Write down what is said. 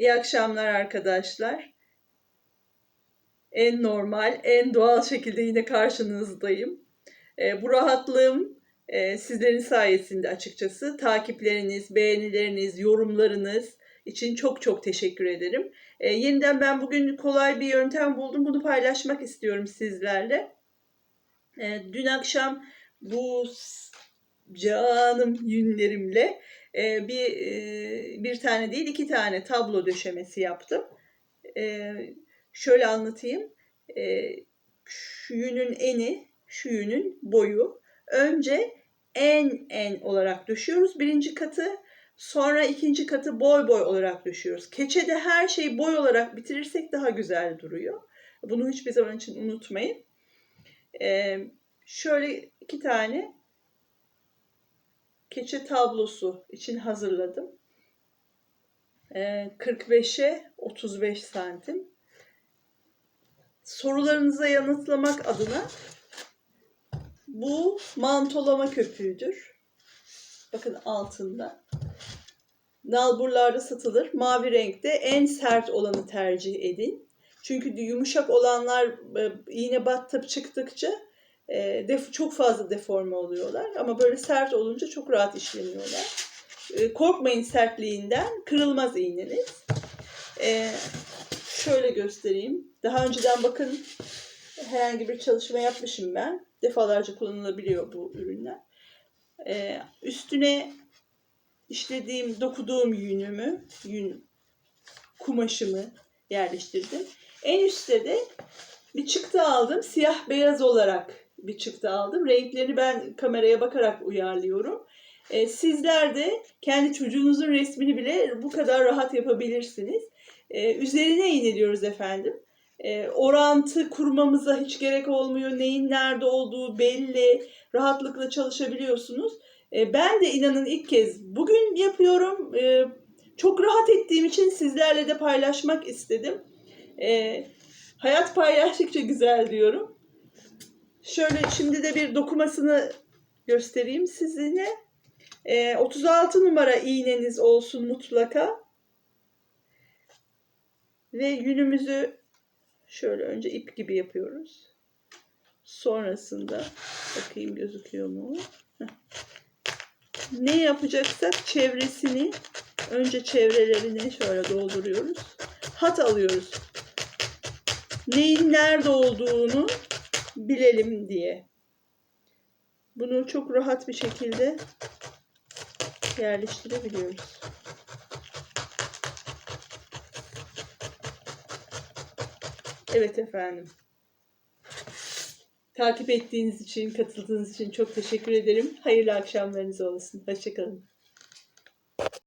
İyi akşamlar arkadaşlar. En normal, en doğal şekilde yine karşınızdayım. Ee, bu rahatlığım e, sizlerin sayesinde açıkçası. Takipleriniz, beğenileriniz, yorumlarınız için çok çok teşekkür ederim. Ee, yeniden ben bugün kolay bir yöntem buldum. Bunu paylaşmak istiyorum sizlerle. Ee, dün akşam bu canım yünlerimle e, bir e, bir tane değil iki tane tablo döşemesi yaptım. E, şöyle anlatayım. E, şu yünün eni, şu yünün boyu. Önce en en olarak döşüyoruz birinci katı. Sonra ikinci katı boy boy olarak döşüyoruz. Keçede her şeyi boy olarak bitirirsek daha güzel duruyor. Bunu hiçbir zaman için unutmayın. E, şöyle iki tane keçe tablosu için hazırladım. Ee, 45'e 35 santim. Sorularınıza yanıtlamak adına bu mantolama köpüğüdür. Bakın altında. Nalburlarda satılır. Mavi renkte en sert olanı tercih edin. Çünkü yumuşak olanlar e, iğne battıp çıktıkça e, def çok fazla deforme oluyorlar. Ama böyle sert olunca çok rahat işleniyorlar. E, korkmayın sertliğinden. Kırılmaz iğneniz. E, şöyle göstereyim. Daha önceden bakın herhangi bir çalışma yapmışım ben. Defalarca kullanılabiliyor bu ürünler. E, üstüne işlediğim, dokuduğum yünümü, yün kumaşımı yerleştirdim. En üstte de bir çıktı aldım. Siyah beyaz olarak bir çıktı aldım. Renklerini ben kameraya bakarak uyarlıyorum. Ee, sizler de kendi çocuğunuzun resmini bile bu kadar rahat yapabilirsiniz. Ee, üzerine iğneliyoruz efendim. Ee, orantı kurmamıza hiç gerek olmuyor. Neyin nerede olduğu belli. Rahatlıkla çalışabiliyorsunuz. Ee, ben de inanın ilk kez bugün yapıyorum. Ee, çok rahat ettiğim için sizlerle de paylaşmak istedim. Ee, hayat paylaştıkça güzel diyorum. Şöyle şimdi de bir dokumasını göstereyim sizinle. Ee, 36 numara iğneniz olsun mutlaka. Ve yünümüzü şöyle önce ip gibi yapıyoruz. Sonrasında bakayım gözüküyor mu? Ne yapacaksak çevresini önce çevrelerini şöyle dolduruyoruz. Hat alıyoruz. Neyin nerede olduğunu bilelim diye. Bunu çok rahat bir şekilde yerleştirebiliyoruz. Evet efendim. Takip ettiğiniz için, katıldığınız için çok teşekkür ederim. Hayırlı akşamlarınız olsun. Hoşçakalın.